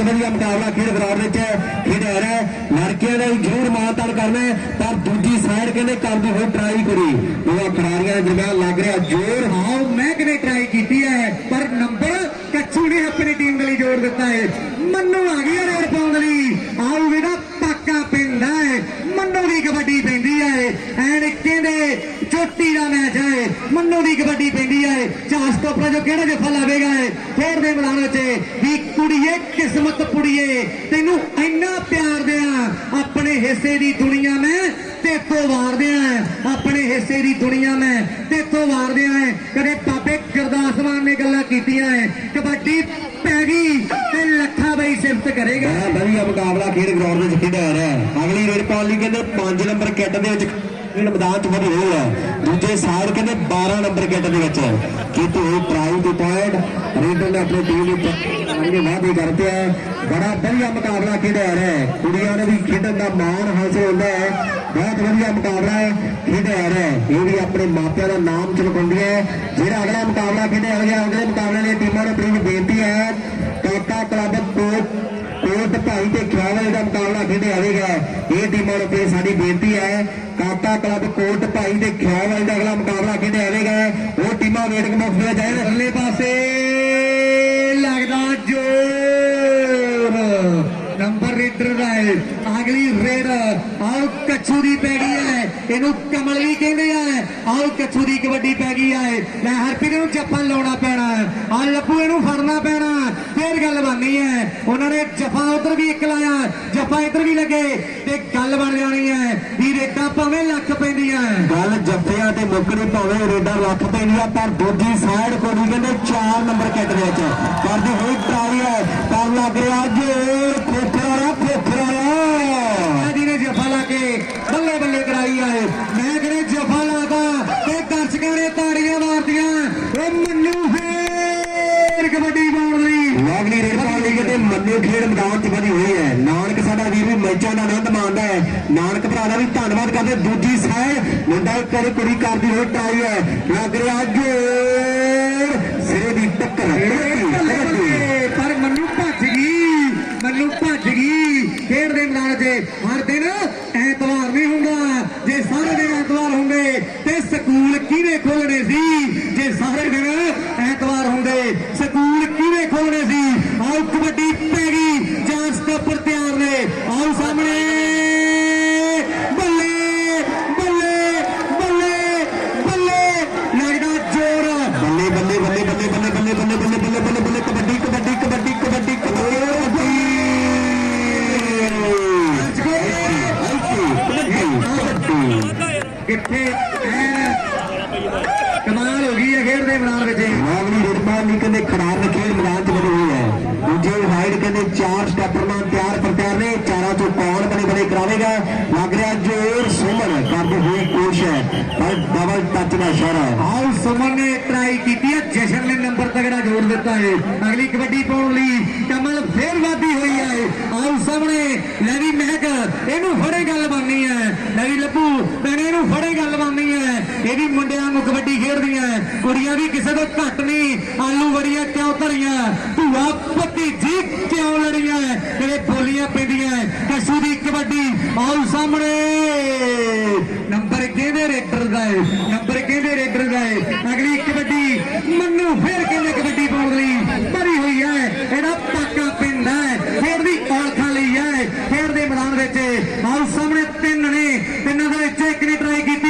ਬਹੁਤ ਵਧੀਆ ਮੁਕਾਬਲਾ ਖੇਡ ਗਰਾਊਂਡ ਵਿੱਚ ਖੇਡਿਆ ਰਿਹਾ ਹੈ। ਲੜਕੀਆਂ ਦਾ ਵੀ ਜ਼ਰੂਰ ਮਾਨਤਾਨ ਕਰਨਾ ਪਰ ਦੂਜੀ ਸਾਈਡ ਕਹਿੰਦੇ ਕਰਦੀ ਹੋਈ ਟਰਾਈ ਕਰੀ। ਦੋਵਾਂ ਖਿਡਾਰੀਆਂ ਦੇ ਦਰਮਿਆਨ ਲੱਗ ਰਿਹਾ ਜ਼ੋਰ। ਹਾਂ ਮੈਂ ਕਿਨੇ ਟਰਾਈ ਕੀਤੀ ਹੈ, ਪਰ ਨੰਬਰ ਕੱਚੂ ਨੇ ਆਪਣੀ ਟੀਮ ਦੇ ਲਈ ਜੋੜ ਦਿੱਤਾ ਹੈ। ਮੰਨੂ ਆ ਗਿਆ ਰੇਡ ਪਾਉਣ ਦੇ ਲਈ। ਆਉ ਵੀ ਨਾ ਪੱਕਾ ਪਿੰਦਾ ਹੈ। ਮੰਨੂ ਦੀ ਕਬੱਡੀ ਪੈਂਦੀ ਹੈ। ਐਨ ਕਹਿੰਦੇ ਚੋਟੀ ਦਾ ਮੈਚ ਹੈ। ਮੰਨੋ ਦੀ ਕਬੱਡੀ ਪੈਂਦੀ ਹੈ ਚਾਸ ਤੋਂ ਜੋ ਕਿਹੜਾ ਜਫਾ ਲਾਵੇਗਾ ਹੈ ਦੇ ਮੈਦਾਨ ਵਿੱਚ ਵੀ ਕੁੜੀਏ, ਕਿਸਮਤ ਪੁੜੀਏ ਤੈਨੂੰ ਇੰਨਾ ਪਿਆਰ ਦਿਆਂ ਆਪਣੇ ਹਿੱਸੇ ਦੀ ਦੁਨੀਆ ਮੈਂ ਤੇਤੋਂ ਵਾਰਦੇ ਆ ਆਪਣੇ ਹਿੱਸੇ ਦੀ ਦੁਨੀਆ ਮੈਂ ਤੇਤੋਂ ਵਾਰਦੇ ਆ ਕਦੇ ਪਾਪੇ ਗੁਰਦਾਸ ਮਾਨ ਨੇ ਗੱਲਾਂ ਕੀਤੀਆਂ ਐ, ਕਬੱਡੀ ਪੈ ਗਈ ਤੇ ਲੱਖਾ ਬਈ ਸਿਫਤ ਕਰੇਗਾ। ਵਧੀਆ ਮੁਕਾਬਲਾ ਖੇਡ ਗਰਾਊਂਡ ਵਿੱਚ ਖੇਡਿਆ ਰਿਹਾ। ਅਗਲੀ ਰੇਡ ਪਾਉਣ ਕਹਿੰਦੇ 5 ਨੰਬਰ ਕਿੱਟ ਦੇ ਵਿੱਚ ਖੇਡ ਮੈਦਾਨ 'ਚ ਵਧੀ ਹੋਈ ਹੈ। ਦੂਜੇ ਸਾਈਡ ਕਹਿੰਦੇ 12 ਨੰਬਰ ਕਿੱਟ ਦੇ ਵਿੱਚ। ਕੀਤੀ ਹੋਈ ਟਰਾਈ ਦੀ ਪੁਆਇੰਟ ਰੇਡਰ ਨੇ ਆਪਣੀ ਟੀਮ ਨੂੰ ਅੱਗੇ ਵਾਅਦੇ ਕਰਦੇ ਆ। ਬੜਾ ਵਧੀਆ ਮੁਕਾਬਲਾ ਖੇਡਿਆ ਰਿਹਾ ਕੁੜੀਆਂ ਨੇ ਵੀ ਖੇਡਣ ਦਾ ਮਾਣ ਹਾਸਲ ਹੁੰਦਾ ਹੈ। ਬਹੁਤ ਵਧੀਆ ਮੁਕਾਬਲਾ ਹੈ, ਖੇਡਿਆ ਰਿਹਾ ਇਹ ਵੀ ਆਪਣੇ ਮਾਪਿਆਂ ਦਾ ਨਾਮ ਚਮਕਾਉਂਦੀਆਂ ਹੈ। ਜਿਹੜਾ ਅਗਲਾ ਮੁਕਾਬਲਾ ਖੇਡਿਆ ਗਿਆ ਕਾਕਾ ਕਲੱਬ ਕੋਟ ਭਾਈ ਦੇ ਖਿਆਲ ਵਾਲੇ ਦਾ ਅਗਲਾ ਮੁਕਾਬਲਾ ਖੇਡਿਆ ਆਵੇਗਾ, ਉਹ ਟੀਮਾਂ ਵੇਟਿੰਗ ਬਾਕਸ ਵਿੱਚ ਜਾਣ ਅਗਲੇ ਪਾਸੇ ਲੱਗਦਾ ਜੋਰ ਨੰਬਰ ਰੇਡਰ ਦਾ ਹੈ ਅਗਲੀ ਰੇਡ ਆਓ ਕੱਛੂ ਦੀ ਪੈ ਗਈ ਹੈ ਇਹਨੂੰ ਕਮਲੀ ਕਹਿੰਦੇ ਆ। ਆਓ ਕੱਛੂ ਦੀ ਕਬੱਡੀ ਪੈ ਗਈ ਹੈ ਲੈ ਹਰਪ੍ਰੀਤ ਨੂੰ ਜੱਫਾ ਲਾਉਣਾ ਪੈਣਾ। ਆ ਲੱਭੂ ਇਹਨੂੰ ਫੜਨਾ ਪੈਣਾ। ਫੇਰ ਗੱਲ ਬਣਨੀ ਹੈ। ਉਹਨਾਂ ਨੇ ਜੱਫਾ ਉਧਰ ਵੀ ਇੱਕ ਲਾਇਆ। ਜੱਫਾ ਇੱਧਰ ਵੀ ਲੱਗੇ ਤੇ ਗੱਲ ਬਣ ਜਾਣੀ ਹੈ ਵੀ ਰੇਡਾਂ ਭਾਵੇਂ ਲੱਖ ਪੈਂਦੀਆਂ। ਗੱਲ ਜੱਫਿਆਂ ਤੇ ਮੁੱਕਣੀ ਭਾਵੇਂ ਰੇਡਾਂ ਲੱਖ ਪੈਂਦੀਆਂ, ਪਰ ਦੂਜੀ ਸਾਈਡ ਕੋਲ ਕਹਿੰਦੇ 4 ਨੰਬਰ ਕਿੱਟ ਦੇ ਵਿੱਚ ਹੋਈ ਟਰਾਈ ਹੈ ਪਰ ਲੱਗ ਰਿਹਾ ਜੋਰ ਖੋਖਰਾ ਖੋਖਰਾ ਜੀ ਨੇ ਜਫਾ ਲਾ ਕੇ ਬੱਲੇ ਬੱਲੇ ਕਰਾਈ ਆਏ ਮੈਂ ਕਿਹਨੇ ਜਫਾ ਲਾਦਾ ਤੇ ਦਰਸ਼ਕਾਂ ਨੇ ਤਾੜੀਆਂ ਮਾਰਦੀਆਂ ਉਹ ਮੰਨੂ ਫੇਰ ਕਬੱਡੀ ਪਾਉਣ ਲਈ ਲਾਗਲੀ ਰੇਡ ਪਾਉਣ ਲਈ ਕਿਤੇ ਮੰਨੂ ਖੇਡ ਮੈਦਾਨ 'ਚ ਵਧੀ ਹੋਈ ਹੈ ਨਾਨਕ ਸਾਡਾ ਵੀਰ ਵੀ ਮੈਚਾਂ ਦਾ ਆਨੰਦ ਮਾਣਦਾ ਹੈ ਨਾਨਕ ਭਰਾ ਦਾ ਵੀ ਧੰਨਵਾਦ ਦੂਜੀ ਸਾਈਡ। ਮੁੰਡਾ ਇੱਕ ਕੁੜੀ ਕਰਦੀ ਹੋਈ ਟਰਾਈ ਹੈ ਲੱਗ ਰਿਹਾ ਜੋਰ। ਸਿਰੇ ਦੀ ਟੱਕਰ। ਪਰ ਮੰਨੂ ਭੱਜ ਗਈ। ਮੰਨੂ ਭੱਜ ਗਈ। ਖੇਡ ਦੇ ਮੈਦਾਨ 'ਚ ਹਰ ਦਿਨ ਐਤਵਾਰ ਨਹੀਂ ਹੁੰਦਾ। ਜੇ ਸਾਰੇ ਦਿਨ ਐਤਵਾਰ ਹੁੰਦੇ, ਤੇ ਸਕੂਲ ਕਿਹਨੇ ਖੋਲਣੇ ਸੀ? ਜੇ ਸਾਰੇ ਦਿਨ ਐਤਵਾਰ ਹੁੰਦੇ, ਸਕੂਲ ਕਿਹਨੇ ਖੋਲਣੇ ਸੀ? ਆਓ ਕਬੱਡੀ ਪੈ ਗਈ। ਜਾਂਚ ਤੋਂ ਉੱਪਰ ਹੋ ਹੈ ਦੇ ਮੈਦਾਨ ਵਿੱਚ ਮਾਗਲੀ ਰਿਟਮਾਨ ਨਹੀਂ ਕਹਿੰਦੇ ਖਿਡਾਰ ਨੇ ਖੇਡ ਮੈਦਾਨ 'ਚ ਬਣੀ ਹੋਈ ਹੈ। ਦੂਜੇ ਹਾਈਡ ਕਹਿੰਦੇ ਚਾਰ ਸਟੈਪਰਮਾਨ ਤਿਆਰ ਪਰ ਤਿਆਰ ਨੇ ਚਾਰਾਂ ਤੋਂ ਕੌਣ ਬਣੇ ਬਣੇ ਕਰਾਵੇਗਾ? ਲੱਗ ਰਿਹਾ ਜੋਰ ਸੁਮਨ ਕਰਦੀ ਹੋਈ ਕੋਸ਼ਿਸ਼ ਪਰ ਡਬਲ ਟੱਚ ਦਾ ਇਸ਼ਾਰਾ ਆਓ ਸੁਮਨ ਨੇ ਟਰਾਈ ਕੀਤੀ ਹੈ ਜਸ਼ਨ ਨੇ ਨੰਬਰ ਤਗੜਾ ਜੋੜ ਦਿੱਤਾ ਹੈ। ਅਗਲੀ ਕਬੱਡੀ ਪਾਉਣ ਲਈ ਕਮਲ ਫੇਰ ਵਾਦੀ ਹੋਈ ਹੈ। ਆਓ ਸਾਹਮਣੇ ਲੈਵੀ ਮਹਿਕ ਇਹਨੂੰ ਫੜੇ ਗੱਲ ਬਣਨੀ ਹੈ ਲੈਵੀ ਲੱਭੂ ਭੈਣੇ ਇਹਨੂੰ ਫੜੇ ਗੱਲ ਬਣਨੀ ਹੈ ਇਹ ਵੀ ਮੁੰਡਿਆਂ ਨੂੰ ਕਬੱਡੀ ਖੇਡਦੀਆਂ ਕੁੜੀਆਂ ਵੀ ਕਿਸੇ ਤੋਂ ਘੱਟ ਨਹੀਂ। ਆਲੂ ਵੜੀਆਂ ਕਿਉਂ ਧਰੀਆਂ? ਧੂਆ ਪੱਤੀ ਭਤੀਜੀ ਕਿਉਂ ਲੜੀਆਂ? ਤੇਰੇ ਬੋਲੀਆਂ ਪੈਂਦੀਆਂ ਕਸ਼ੂ ਦੀ ਕਬੱਡੀ, ਆਓ ਸਾਹਮਣੇ। ਨੰਬਰ ਕਿਹਦੇ ਰੇਡਰ ਦਾ ਹੈ ਨੰਬਰ ਕਿਹਦੇ ਰੇਡਰ ਦਾ ਹੈ ਅਗਲੀ ਕਬੱਡੀ, ਮੰਨੂ ਫੇਰ ਕਹਿੰਦੇ ਕਬੱਡੀ ਪਾਉਣ ਲਈ ਭਰੀ ਹੋਈ ਹੈ ਇਹਦਾ ਪਾਕਾ ਪਿੰਡ ਹੈ ਖੇਡ ਦੀ ਔਲਖਾਂ ਲਈ ਹੈ ਖੇਡ ਦੇ ਮੈਦਾਨ ਵਿੱਚ ਆਓ ਸਾਹਮਣੇ ਤਿੰਨ ਨੇ ਤਿੰਨਾਂ ਦੇ ਵਿੱਚ ਇੱਕ ਨੇ ਟਰਾਈ ਕੀਤੀ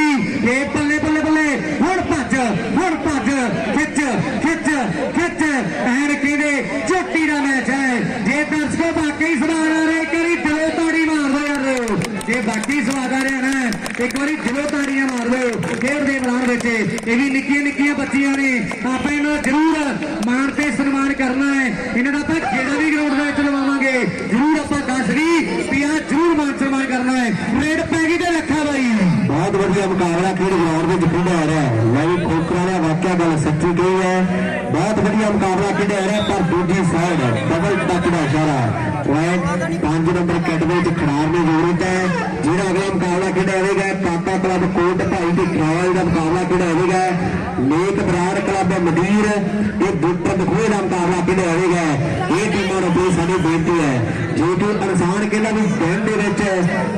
ਇਹ ਬੱਲੇ ਬੱਲੇ ਬੱਲੇ ਹੁਣ ਭੱਜ ਹੁਣ ਭੱਜ ਖਿੱਚ ਖਿੱਚ ਖਿੱਚ ਐਨ ਕਹਿੰਦੇ ਚੋਟੀ ਦਾ ਮੈਚ ਹੈ ਜੇ ਦਰਸ਼ਕੋ ਬਾਕੀ ਸਵਾਲ ਆ ਰਹੇ ਕਰੀ ਦਿਲੋਂ ਤਾੜੀ ਮਾਰ ਦੋ ਯਾਰ ਜੇ ਬਾਕੀ ਸਵਾਦ ਆ ਰਿਹਾ ਨਾ ਇੱਕ ਵਾਰੀ ਦਿਲੋਂ ਤਾੜੀਆਂ ਮਾਰ ਦਿਓ ਖੇਡ ਦੇ ਮੈਦਾਨ ਵਿੱਚ। ਇਹ ਵੀ ਨਿੱਕੀਆਂ ਨਿੱਕੀਆਂ ਬੱਚੀਆਂ ਨੇ। ਆਪਾਂ ਇਹਨਾਂ ਦਾ ਜ਼ਰੂਰ ਮਾਣ ਤੇ ਸਨਮਾਨ ਕਰਨਾ ਹੈ। ਇਹਨਾਂ ਦਾ ਆਪਾਂ ਜਿਹੜਾ ਵੀ ਗਰਾਊਂਡ ਦੇ ਵਿੱਚ ਲਵਾਵਾਂਗੇ, ਜ਼ਰੂਰ ਆਪਾਂ ਦੱਸ ਵੀ ਵੀ ਜ਼ਰੂਰ ਮਾਣ ਸਨਮਾਨ ਕਰਨਾ ਹੈ। ਰੇਡ ਪੈ ਗਈ ਤੇ ਲੱਖਾ ਬਾਈ। ਬਹੁਤ ਵਧੀਆ ਮੁਕਾਬਲਾ ਖੇਡ ਗਰਾਊਂਡ ਵਿੱਚ ਖੇਡਿਆ ਰਿਹਾ ਹੈ। ਮੈਂ ਵੀ ਖੋਖਰਾ ਦਾ ਵਾਕਿਆ ਗੱਲ ਸੱਚੀ ਕਹੀ ਹੈ। ਬਹੁਤ ਵਧੀਆ ਮੁਕਾਬਲਾ ਖੇਡਿਆ ਰਿਹਾ, ਪਰ ਦੂਜੀ ਸਾਈਡ ਡਬਲ ਟੱਚ ਦਾ ਇਸ਼ਾਰਾ। ਪੁਆਇੰਟ 5 ਨੰਬਰ ਕੈਟ ਚ ਖਿਡਾਰ ਦੀ ਜ਼ਰੂਰਤ ਹੈ। ਜਿਹੜਾ ਅਗਲਾ ਮੁਕਾਬਲਾ ਖੇਡਿਆ ਜਾਵੇਗਾ quebrando coisa ਕੋਟ ਦਾ ਮੁਕਾਬਲਾ ਖੇਡਿਆ ਲੇਕ ਬਰਾੜ ਕਲੱਬ ਮੰਡੀਰ, ਇਹ ਬੁੱਟਰ ਬਖੂਏ ਦਾ ਮੁਕਾਬਲਾ ਖੇਡਿਆ ਇਹ ਟੀਮਾਂ ਨੂੰ ਕੋਈ ਸਾਡੀ ਬੇਨਤੀ ਹੈ। ਜੇ ਕੋਈ ਇਨਸਾਨ ਕਹਿੰਦਾ ਵੀ ਦਿਨ ਦੇ ਵਿੱਚ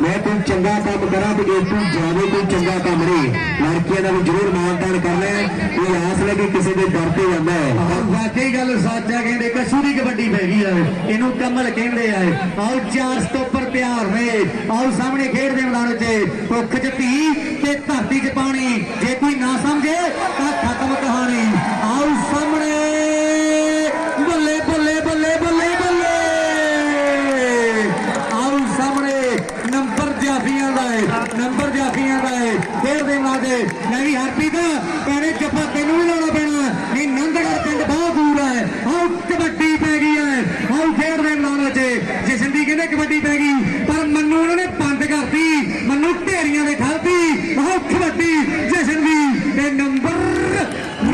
ਮੈਂ ਕੋਈ ਚੰਗਾ ਕੰਮ ਕਰਾਂ ਤੇ ਇਸ ਤੋਂ ਜ਼ਿਆਦਾ ਕੋਈ ਚੰਗਾ ਕੰਮ ਨਹੀਂ, ਲੜਕੀਆਂ ਦਾ ਵੀ ਜ਼ਰੂਰ ਮਾਨਤਾਨ ਕਰਨਾ ਹੈ। ਕੋਈ ਆਸ ਲੈ ਕੇ ਕਿਸੇ ਦੇ ਦਰ ਤੇ ਜਾਂਦਾ ਹੈ। ਵਾਕਈ ਗੱਲ ਸੱਚ ਆ ਕਹਿੰਦੇ ਕਸ਼ੂ ਦੀ ਕਬੱਡੀ ਪੈ ਗਈ ਹੈ ਇਹਨੂੰ ਕਮਲ ਕਹਿੰਦੇ ਆ। ਆਓ ਚਾਰ ਸਟੋਪਰ ਤਿਆਰ ਨੇ ਆਓ ਸਾਹਮਣੇ ਖੇਡਦੇ ਮੈਦਾਨ 'ਚ ਭੁੱਖ 'ਚ ਧੀ ਤੇ ਧਰਤੀ 'ਚ ਪਾਣੀ। ਜੇ ਕੋਈ ਨਾ ਸਮਝੇ ਤਾਂ ਖਤਮ ਕਹਾਣੀ ਆਓ ਸਾਹਮਣੇ ਬੱਲੇ ਬੱਲੇ ਬੱਲੇ ਬੱਲੇ ਬੱਲੇ ਆਓ ਸਾਹਮਣੇ ਨੰਬਰ ਜਾਫੀਆਂ ਦਾ ਹੈ ਨੰਬਰ ਜਾਫੀਆਂ ਦਾ ਹੈ ਖੇਡਦੇ ਮਾਦੇ ਮੈਂ ਵੀ ਹਰਪ੍ਰੀਤ ਕਹਿੰਦੇ ਜੱਫਾ ਤੈਨੂੰ ਵੀ ਲਾਉਣਾ ਪੈਣਾ ਨਹੀਂ ਨੰਦਗੜ ਪਿੰਡ ਬਹੁਤ ਦੂਰ ਹੈ ਆਓ ਕਬੱਡੀ ਪੈ ਗਈ ਹੈ ਆਓ ਖੇਡਦੇ ਮੈਦਾਨ ਵਿੱਚ ਜਿਸਨ ਦੀ ਕਹਿੰਦੇ ਕਬੱਡੀ ਪੈ ਗਈ ਪਰ ਮੰਨੂ ਉਹਨਾਂ ਨੇ ਬੰਦ ਕਰਤੀ ਮੰਨੂ ਢੇਰੀਆਂ ਦੇ ਖਾਲਤੀ ਆਓ ਕਬੱਡੀ ਜਿਸਨ ਦੀ ਤੇ ਨੰਬਰ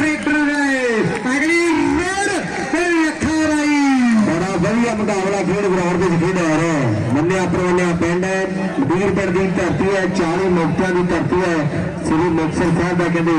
ਰੇਡਰ ਹੈ ਅਗਲੀ ਰੇਡ ਤੇ ਅੱਖਾਂ ਰਾਈ ਬੜਾ ਵਧੀਆ ਮੁਕਾਬਲਾ ਖੇਡ ਗਰਾਊਂਡ ਵਿੱਚ ਖੇਡਿਆ ਜਾ ਰਿਹਾ ਹੈ ਮੰਨਿਆ ਪਰਵੰਨਿਆ ਪਿੰਡ ਹੈ ਵੀਰ ਪਿੰਡ ਦੀ ਧਰਤੀ ਹੈ 40 ਮੁਕਤਿਆਂ ਦੀ ਧਰਤੀ ਹੈ। ਸ੍ਰੀ ਮੁਕਤਸਰ ਸਾਹਿਬ ਦਾ ਕਹਿੰਦੇ,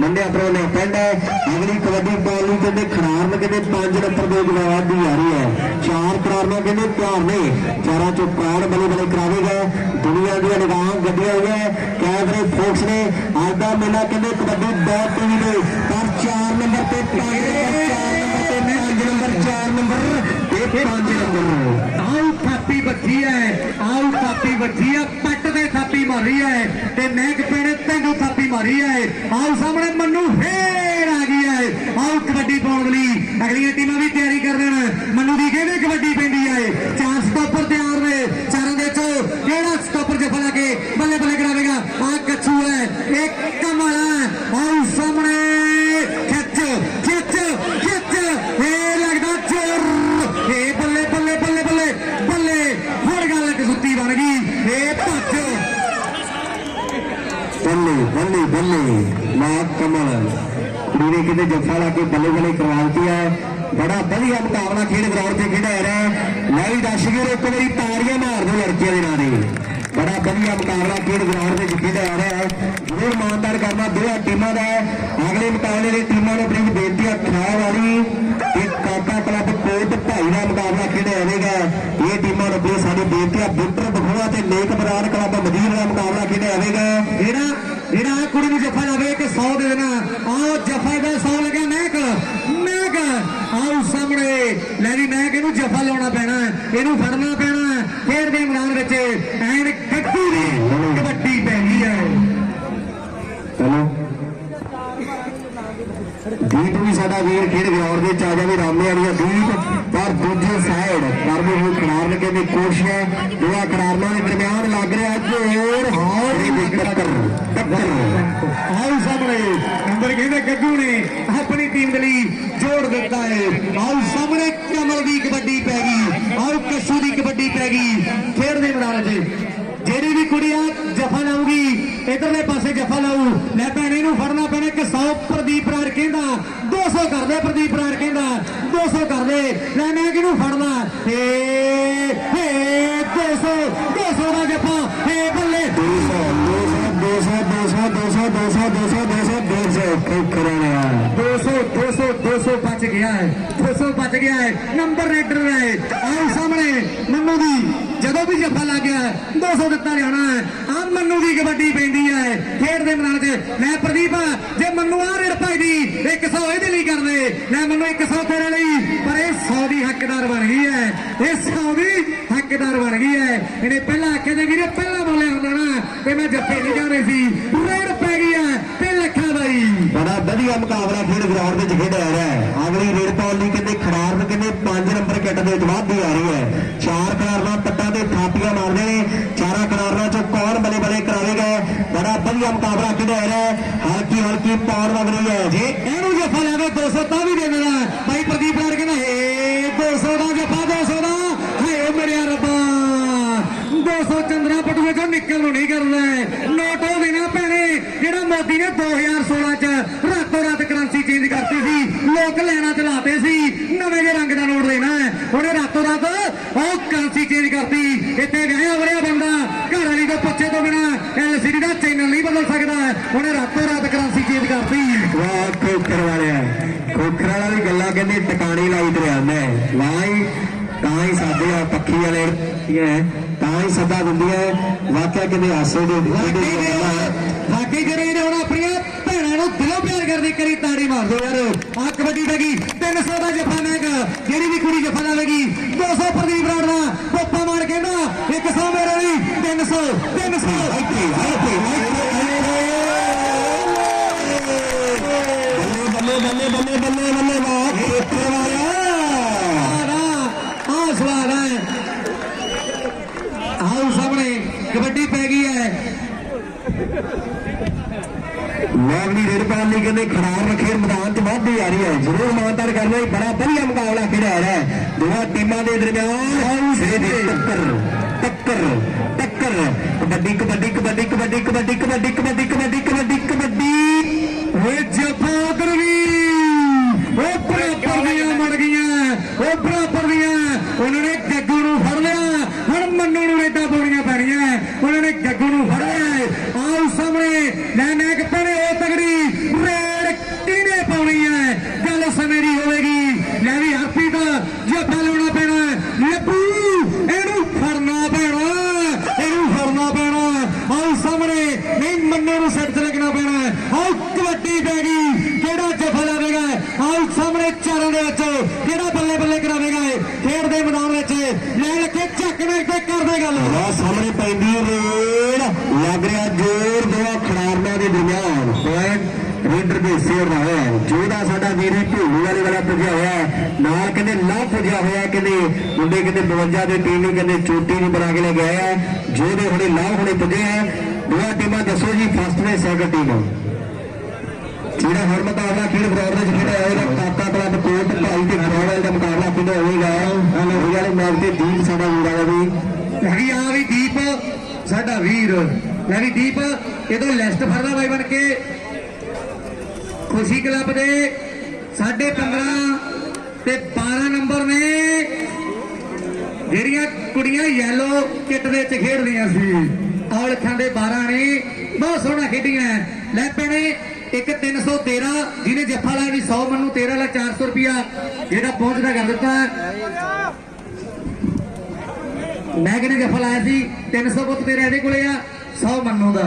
ਮੰਨਿਆ ਪਰਵੰਨਿਆ ਪਿੰਡ ਹੈ। ਅਗਲੀ ਕਬੱਡੀ ਬਾਲ ਨੂੰ ਕਹਿੰਦੇ ਖੜਾਰਨ ਕਹਿੰਦੇ 5 ਨੰਬਰ ਦੇ ਜਵਾਬ ਦੀ ਆ ਰਹੀ ਹੈ। ਚਾਰ ਖਿਡਾਰੀਆਂ ਕਹਿੰਦੇ ਤਿਆਰ ਨੇ। ਚਾਰਾਂ ਚੋਂ ਪੈਰ ਬਲੇ ਬਲੇ ਕਰਾਵੇਗਾ ਦੁਨੀਆ ਦੀਆਂ ਨਿਗਾਹਾਂ ਗੱਡੀਆਂ ਹੋਈਆਂ ਕੈਮਰੇ ਫੋਕਸ ਨੇ। ਅੱਜ ਦਾ ਮੇਲਾ ਕਹਿੰਦੇ ਕਬੱਡੀ ਬਹੁਤ ਟੀਵੀ ਦੇ। ਪਰ 4 ਨੰਬਰ ਤੇ 5 ਨੰਬਰ 4 ਨੰਬਰ 4 ਨੰਬਰ ਤੇ 5 ਨੰਬਰ। ਆਉ ਥਾਪੀ ਬੱਜੀ ਹੈ। ਆਉ ਥਾਪੀ ਬੱਜੀ ਹੈ। ਪੱਟ ਦੇ ਥਾਪੀ ਮਾਰੀ ਹੈ ਤੇ ਮਹਿਕ ਪੇੜੇ ਤੈਨੂੰ ਥਾਪੀ ਮਾਰੀ ਹੈ ਆਓ ਸਾਹਮਣੇ ਮੰਨੂ ਫੇਰ ਆ ਗਈ ਹੈ ਆਓ ਕਬੱਡੀ ਪਾਉਣ ਲਈ। ਅਗਲੀਆਂ ਟੀਮਾਂ ਵੀ ਤਿਆਰੀ ਕਰ ਦੇਣ ਬੱਲੇ ਬੱਲੇ ਬੱਲੇ ਨਾ ਕਮਲ। ਵੀਰੇ ਕਿਤੇ ਜੱਫਾ ਲਾ ਕੇ ਬੱਲੇ ਬੱਲੇ ਕਰਵਾਉਂਦੀ ਹੈ ਬੜਾ ਵਧੀਆ ਮੁਕਾਬਲਾ ਖੇਡ ਗਰਾਊਂਡ ਤੇ ਖੇਡਿਆ ਰਿਹਾ। ਹੈ ਲੈ ਵੀ ਦਰਸ਼ਕੋ ਇੱਕ ਵਾਰੀ ਤਾੜੀਆਂ ਮਾਰ ਦੋ ਲੜਕੀਆਂ ਦੇ ਨਾਂ ਦੇ ਬੜਾ ਵਧੀਆ ਮੁਕਾਬਲਾ ਖੇਡ ਗਰਾਊਂਡ ਤੇ ਖੇਡਿਆ ਜਾ ਰਿਹਾ। ਹੈ ਜ਼ਰੂਰ ਮਾਨਦਾਰ ਕਰਨਾ ਦੋਹਾਂ ਟੀਮਾਂ ਦਾ। ਅਗਲੇ ਮੁਕਾਬਲੇ ਲਈ ਟੀਮਾਂ ਨੂੰ ਆਪਣੀ ਬੇਨਤੀ ਹੈ ਖਾਏ ਵਾਲੀ ਤੇ ਕਾਕਾ ਕਲੱਬ ਕੋਟ ਭਾਈ ਦਾ ਮੁਕਾਬਲਾ ਖੇਡਿਆ ਜਾਵੇਗਾ। ਇਹ ਟੀਮਾਂ ਨੂੰ ਆਪਣੀ ਸਾਡੀ ਬੇਨਤੀ ਹੈ ਬੁੱਟਰ ਬਖੂਆ ਤੇ ਲੇਕ ਬਰਾੜ ਕਲੱਬ ਮਦੀਰ ਦਾ ਮੁਕਾਬਲਾ ਖੇਡਿਆ ਜਾਵੇਗਾ ਜਿਹੜਾ ਜਿਹੜਾ ਆਹ ਕੁੜੀ ਨੂੰ ਜੱਫਾ ਲਾਵੇ ਇੱਕ 100 ਦੇ ਦੇਣਾ ਆਓ ਜੱਫਾ ਦਾ 100 ਲੱਗਿਆ ਮਹਿਕ ਮਹਿਕ ਆਓ ਸਾਹਮਣੇ ਲੈ ਵੀ ਮਹਿਕ ਇਹਨੂੰ ਜੱਫਾ ਲਾਉਣਾ ਪੈਣਾ ਇਹਨੂੰ ਫੜਨਾ ਪੈਣਾ ਖੇਡ ਦੇ ਮੈਦਾਨ ਵਿੱਚ ਐਨ ਕੱਟੂ ਦੀ ਕਬੱਡੀ ਪੈਣੀ ਹੈ ਚਲੋ ਦੀਪ ਵੀ ਸਾਡਾ ਵੀਰ ਖੇਡ ਗਰਾਊਂਡ ਦੇ ਚ ਆ ਰਾਮੇ ਵਾਲੀਆ ਦੀਪ ਪਰ ਦੂਜੇ ਸਾਈਡ ਕਰਮੇ ਹੋਏ ਖਿਡਾਰਨ ਕਹਿੰਦੇ ਕੋਸ਼ਿਸ਼ ਹੈ ਦੋਹਾਂ ਖਿਡਾਰਨਾਂ ਦੇ ਦਰਮਿਆਨ ਲੱਗ ਰਿਹਾ ਜੋਰ ਹਾਰ ਟੱਕਰ ਟੱਕਰ। ਆਓ ਸਾਹਮਣੇ ਨੰਬਰ ਕਹਿੰਦੇ ਗੱਗੂ ਨੇ ਆਪਣੀ ਟੀਮ ਦੇ ਲਈ ਜੋੜ ਦਿੱਤਾ ਹੈ। ਆਓ ਸਾਹਮਣੇ ਕਮਲ ਦੀ ਕਬੱਡੀ ਪੈ ਗਈ ਆਓ ਕੱਸੂ ਦੀ ਕਬੱਡੀ ਪੈ ਗਈ, ਖੇਡ ਦੇ ਮੈਦਾਨ 'ਚ ਜਿਹੜੀ ਵੀ ਕੁੜੀ ਆ ਜਫਾ ਲਾਊਗੀ, ਇਧਰਲੇ ਪਾਸੇ ਜਫਾ ਲਾਊ, ਲੈ ਭੈਣੇ ਨੂੰ ਫੜਨਾ ਪੈਣਾ ਕਿ 100 ਕਹਿੰਦਾ 200 ਕਰ ਦੇ ਪ੍ਰਦੀਪ ਰਾਰ ਕਹਿੰਦਾ 200 ਕਰ ਦੇ ਲੈ ਮੈਂ ਕਿਹਨੂੰ ਫੜਨਾ ਏ ਹੇ 200 200 ਦਾ ਜਫਾ ਏ ਬੱਲੇ 200 200 200 200 200 200 200 200 ਖੋਖਰ ਵਾਲਿਆ 200 200 200 ਬਚ ਗਿਆ ਹੈ 200 ਬਚ ਗਿਆ ਹੈ ਨੰਬਰ ਰੇਡਰ ਹੈ ਆਓ ਸਾਹਮਣੇ ਮੰਨੂ ਦੀ ਜਦੋਂ ਵੀ ਜੱਫਾ ਲੱਗ ਗਿਆ 200 ਦਿੱਤਾ ਜਾਣਾ ਹੈ। ਆ ਮੰਨੂ ਦੀ ਕਬੱਡੀ ਪੈਂਦੀ ਹੈ। ਖੇਡ ਦੇ ਮੈਦਾਨ 'ਚ ਲੈ ਪ੍ਰਦੀਪ ਜੇ ਮੰਨੂ ਆ ਰੇਡ ਭਾਈਦੀ 100 ਇਹਦੇ ਲਈ ਕਰ ਦੇ। ਲੈ ਮੰਨੂ 100 ਤੇਰੇ ਲਈ। ਪਰ ਇਹ 100 ਦੀ ਹੱਕਦਾਰ ਬਣ ਗਈ ਹੈ। ਇਹ 100 ਦੀ ਹੱਕਦਾਰ ਬਣ ਗਈ ਹੈ। ਇਹਨੇ ਪਹਿਲਾਂ ਆਖਿਆ ਤੇ ਵੀਰੇ, ਪਹਿਲਾਂ ਬੋਲਿਆ ਹੁੰਦਾ ਨਾ, ਤੇ ਮੈਂ ਜੱਫੇ ਨਹੀਂ ਜਾਣੇ ਸੀ। ਰੇੜ ਪੈ ਗਈ ਹੈ ਤੇ ਲੱਖਾਂ ਬਾਈ। ਬੜਾ ਵਧੀਆ ਮੁਕਾਬਲਾ ਖੇਡ ਗਰਾਊਂਡ ਵਿੱਚ ਖੇਡਿਆ ਜਾ ਰਿਹਾ ਹੈ ਅਗਲੀ ਰੇਡ ਪਾਉਣ ਲਈ ਕਹਿੰਦੇ ਖਿਡਾਰਨ ਕਹਿੰਦੇ 5 ਨੰਬਰ ਕਿੱਟ ਦੇ ਵਿੱਚ ਵਾਧੀ ਆ ਰਹੀ ਹੈ। ਚਾਰ ਖਿਡਾਰਨਾਂ ਪੱਟਾਂ ਤੇ ਥਾਪੀਆਂ ਮਾਰਦੇ ਨੇ ਚਾਰਾਂ ਖਿਡਾਰਨਾਂ ਚੋਂ ਕੌਣ ਬਲੇ ਬਲੇ ਕਰਾਵੇਗਾ ਬੜਾ ਵਧੀਆ ਮੁਕਾਬਲਾ ਖੇਡਿਆ ਜਾ ਰਿਹਾ ਹਲਕੀ ਹਲਕੀ ਪਾਉਣ ਲੱਗ ਰਹੀ ਹੈ। ਜੇ ਇਹਨੂੰ ਜੱਫਾ ਲਾਵੇ 200 ਤਾਂ ਵੀ ਦੇਣਾ ਭਾਈ ਪ੍ਰਦੀਪ ਰਾਰ ਕਹਿੰਦਾ ਏ 200 ਦਾ ਜੱਫਾ 200 ਦਾ ਹਾਏ ਮੇਰੇ ਰੱਬਾ। 200 ਚੰਦਰਾ ਪਟੂਏ ਚੋਂ ਨਿਕਲ ਨੂੰ ਨਹੀਂ ਕਰਨਾ ਨੋਟ ਉਹ ਦੇਣਾ ਭੈਣੇ, ਜਿਹੜਾ ਮੋਦੀ ਨੇ 2016 ਚ ਰਾਤੋਂ ਰਾਤ ਕਰੰਸੀ ਚੇਂਜ ਕਰਤੀ ਸੀ। ਲੋਕ ਲੈਣਾ ਚਲਾਤੇ ਸੀ। ਨਵੇਂ ਜਿਹੇ ਰੰਗ ਦਾ ਨੋਟ ਦੇਣਾ ਹੈ। ਉਹਨੇ ਰਾਤੋਂ ਰਾਤ ਉਹ ਚੇਂਜ ਕਰਤੀ ਇੱਥੇ ਵਿਆਹਿਆ ਵਰਿਆ ਬੰਦਾ। ਘਰ ਵਾਲੀ ਤੋਂ ਪੁੱਛੇ ਤੋਂ ਬਿਨਾ ਐਲਸੀਡੀ ਦਾ ਚੈਨਲ ਨਹੀਂ ਬਦਲ ਸਕਦਾ। ਉਹਨੇ ਰਾਤੋਂ ਰਾਤ ਕਰੰਸੀ ਚੇਂਜ ਕਰਤੀ। ਵਾਹ ਖੋਖਰ ਵਾਲਿਆ। ਖੋਖਰ ਵਾਲਾ ਵੀ ਗੱਲਾਂ ਕਹਿੰਦੇ ਟਿਕਾਣੀ ਲਾਈ ਤੇ ਆਂਦਾ ਲਾਈ ਤਾਂ ਹੀ ਸਾਡੇ ਆ ਪੱਖੀ ਵਾਲੇ ਹੈ। ਤਾਂ ਹੀ ਸੱਦਾ ਦਿੰਦੀਆਂ ਵਾਕਿਆ ਕਿਤੇ ਹਾਸੇ ਦੇ ਵਾਕਈ ਦੇ ਜਿਹੜੇ ਇਹਨੇ ਹੁਣ। ਪਿਆਰ ਕਰਦੀ ਕਰੀ ਤਾੜੀ ਮਾਰ ਦੋ ਯਾਰ। ਆ ਕਬੱਡੀ ਪੈਗੀ 300 ਦਾ ਜੱਫਾ ਮੈਗ ਜਿਹੜੀ ਵੀ ਕੁੜੀ ਜੱਫਾ ਲਾਵੇਗੀ 200 ਪ੍ਰਦੀਪ ਦਾ ਪੋਪਾ ਮਾਰ ਕਹਿੰਦਾ 100 ਮੇਰੇ ਲਈ 300 300 ਇੱਥੇ ਇੱਥੇ ਬੱਲੇ ਬੱਲੇ ਬੱਲੇ ਬੱਲੇ ਬੱਲੇ ਵਾਹ ਖੇਤਰ ਵਾਲਾ ਆ ਸਵਾਲ ਹੈ ਆਓ ਸਾਹਮਣੇ ਕਬੱਡੀ ਪੈ ਗਈ ਹੈ ਲੋਗਨੀ ਰੇਡ ਪਾਉਣ ਲਈ ਕਹਿੰਦੇ ਖੜਾਰ ਰੱਖੇ ਮੈਦਾਨ 'ਚ ਵਾਧੀ ਆ ਰਹੀ ਹੈ ਜ਼ਰੂਰ ਮਾਨਤਾਨ ਕਰਨਾ ਹੀ ਬੜਾ ਵਧੀਆ ਮੁਕਾਬਲਾ ਖੇਡਿਆ ਰਿਹਾ ਹੈ। ਦੋਵਾਂ ਟੀਮਾਂ ਦੇ ਦਰਮਿਆਨ ਸਿਰੇ ਦੀ ਟੱਕਰ ਟੱਕਰ ਟੱਕਰ। ਕਬੱਡੀ ਕਬੱਡੀ ਕਬੱਡੀ ਕਬੱਡੀ ਕਬੱਡੀ ਕਬੱਡੀ ਕਬੱਡੀ ਕਬੱਡੀ ਕਬੱਡੀ ਕਬੱਡੀ। ਓਏ ਜੱਫਾ ਉਧਰ ਵੀ ਉਹ ਬਰਾਬਰ ਦੀਆਂ ਮੜ ਗਈਆਂ ਉਹ ਬਰਾਬਰ ਦੀਆਂ। ਉਹਨਾਂ ਨੇ ਗੱਗੂ ਨੂੰ ਫੜ ਲਿਆ ਹੁਣ ਮੰਨੂ ਨੂੰ ਰੇਡਾਂ ਪਾਉਣੀਆਂ ਪੈਣੀਆਂ ਉਹਨਾਂ ਨੇ ਗੱਗੂ ਨੂੰ ਫੜ ਲਿਆ ਆਓ ਸਾਹਮਣੇ ਲੈ ਮੈਂ ਕਿ ਪਰੇ ਉਹ ਤਗੜੀ ਰੇਡ ਕਿਹਨੇ ਪਾਉਣੀ ਹੈ ਗੱਲ ਸਮੇਂ ਦੀ ਹੋਵੇਗੀ ਲੈ ਵੀ ਹਰਪੀ ਦਾ ਜੱਫਾ ਲਾਉਣਾ ਪੈਣਾ ਲੱਭੂ ਇਹਨੂੰ ਫੜਨਾ ਪੈਣਾ ਇਹਨੂੰ ਫੜਨਾ ਪੈਣਾ ਆਓ ਸਾਹਮਣੇ ਨਹੀਂ ਮੰਨੇ ਨੂੰ ਸੱਟ ਤੇ ਲੱਗਣਾ ਪੈਣਾ ਆਓ ਕਬੱਡੀ ਪੈ ਗਈ ਕਿਹੜਾ ਜਫਾ ਲਾਵੇਗਾ ਆਓ ਸਾਹਮਣੇ ਚਾਰਾਂ ਦੇ ਵਿੱਚ ਕਿਹੜਾ ਬੱਲੇ ਬੱਲੇ ਕਰਾਵੇਗਾ ਇਹ? ਖੇਡ ਦੇ ਮੈਦਾਨ ਵਿੱਚ, ਲੈ ਲੱਗੇ ਝੱਕਣੇ ਤੇ ਕਰਦੇ ਗੱਲ। ਆ ਸਾਹਮਣੇ ਪੈਂਦੀ ਰੇਡ, ਲੱਗ ਰਿਹਾ ਜ਼ੋਰ ਦੋਵਾਂ ਖਿਡਾਰੀਆਂ ਦੇ ਦਰਮਿਆਨ। ਪੁਆਇੰਟ ਰੇਡਰ ਦੇ ਸਿਰ ਦਾ ਹੋਇਆ। ਜੋਦਾ ਸਾਡਾ ਵੀਰੇ ਢੋਲੂ ਵਾਲੇ ਵਾਲਾ ਪੁੱਜਿਆ ਹੋਇਆ ਨਾਲ ਕਹਿੰਦੇ ਲਾਹ ਪੁੱਜਿਆ ਹੋਇਆ ਕਹਿੰਦੇ ਮੁੰਡੇ ਕਹਿੰਦੇ 52 ਦੇ ਟੀਮ ਨੂੰ ਕਹਿੰਦੇ ਚੋਟੀ ਨੂੰ ਬਣਾ ਕੇ ਲੈ ਕੇ ਆਇਆ ਹੈ। ਜੋਦੇ ਹੁਣੇ ਲਾ ਹੁਣੇ ਪੁੱਜੇ ਆ ਦੋਵਾਂ ਟੀਮਾਂ ਦੱਸੋ ਜੀ ਫਸਟ ਤੇ ਸੈਕੰਡ ਟੀਮ ਜਿਹੜਾ ਹਰ ਮੁਕਾਬਲਾ ਖੇਡ ਗਰਾਊਂਡ ਵਿੱਚ ਖੇਡਿਆ ਹੋਵੇਗਾ ਕਾਕਾ ਕਲੱਬ ਕੋਟ, ਭਾਈ ਤੇ ਗਰਾਊਂਡ ਦਾ ਮੁਕਾਬਲਾ ਖੇਡਿਆ ਹੋਵੇਗਾ। ਹਲੋ ਵਾਲੇ ਮੈਚ ਤੇ ਦੀਪ ਸਾਡਾ ਵੀਰਾ ਦਾ ਵੀ। ਹੈਗੀ ਆ ਵੀ ਦੀਪ, ਸਾਡਾ ਵੀਰ। ਲੈ ਵੀ ਦੀਪ, ਇਹਦੋਂ ਲਿਸਟ ਫੜਦਾ ਬਾਈ ਬਣ ਕੇ। ਖੁਸ਼ੀ ਕਲੱਬ ਦੇ ਸਾਢੇ 15 ਤੇ 12 ਨੰਬਰ ਨੇ। ਜਿਹੜੀਆਂ ਕੁੜੀਆਂ ਯੈਲੋ ਕਿੱਟ ਦੇ ਵਿੱਚ ਖੇਡਦੀਆਂ ਸੀ। ਔਲਖਾਂ ਦੇ 12 ਨੇ। ਬਹੁਤ ਸੋਹਣਾ ਖੇਡੀਆਂ। ਲੈ ਪੈਣੇ ਇੱਕ 313 ਜਿਹਨੇ ਜੱਫਾ ਲਾਇਆ ਵੀ 100 ਮੰਨੂ 13 ਲਾ 400 ਰੁਪਿਆ ਜਿਹੜਾ ਪਹੁੰਚਦਾ ਕਰ ਦਿੱਤਾ ਮੈਂ ਕਿਹਨੇ ਜੱਫਾ ਲਾਇਆ ਸੀ? 300 ਪੁੱਤ ਤੇਰੇ ਇਹਦੇ ਕੋਲੇ ਆ 100 ਮੰਨੂ ਦਾ।